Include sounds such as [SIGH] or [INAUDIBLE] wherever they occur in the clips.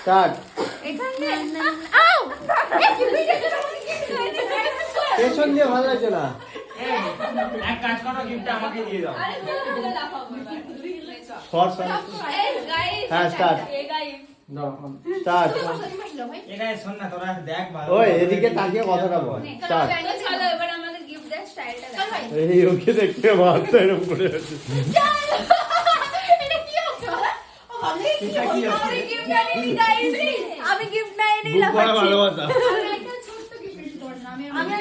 Start এখানে আউ এই কি ভিডিওটা আমাকে কি দিলে পেছন দিয়ে ভালো লাগছে না? এক কাজ করো গিফটটা আমাকে দিয়ে দাও। শর্ট হ্যাঁ স্টার্ট স্টার্ট শোন না তোরা দেখ ভালো ওই এদিকে তাকিয়ে কথাটা বল। স্টার্ট চলো এবার আমাদের গিফট দেয় স্টাইলটা দেখাই। এই ওকে দেখতে মারতে এরকম করে আছে এটা কি হচ্ছে আমি এটা কি? আমি গিফট নাই ভালোবাসা। আমি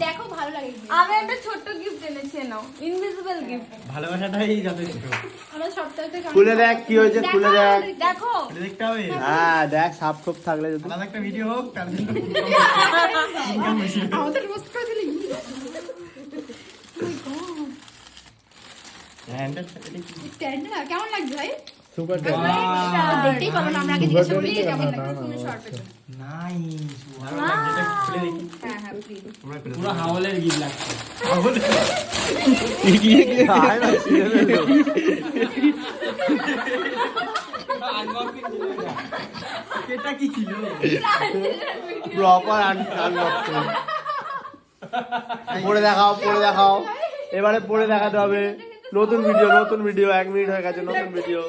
দেখো ভালো লাগে আমি একটা ছোট্ট গিফট এনেছি নাও। ইনভিজিবল গিফট ভালোবাসাটাই যথেষ্ট আমরা সপ্তাহ থেকে খুলে দেখ কি হয়েছে খুলে দেখ। দেখো। দেখতে হবে? হ্যাঁ দেখ সাপ খোপ থাকলে যদি। একটা ভিডিও হোক তার জন্য। [LAUGHS] আমাদের রোস্ট করে দিলি হ্যাঁ, এটা- এটা কি? কেমন লাগছে ভাই? সুপার দেখতেই পাবো না আমরা আগে জিজ্ঞাসা করি কেমন লাগছে? শুনে শর্ট পেছন। Nice, ভালো লাগছে। এটা খুলে দেখি। হ্যাঁ হ্যাঁ পুরো হাওলের এটা কি ছিল প্রপার আনবক্সিং পড়ে দেখাও পড়ে দেখাও। এবারে পড়ে দেখাতে হবে। নতুন ভিডিও নতুন ভিডিও এক মিনিট হয়ে গেছে নতুন ভিডিও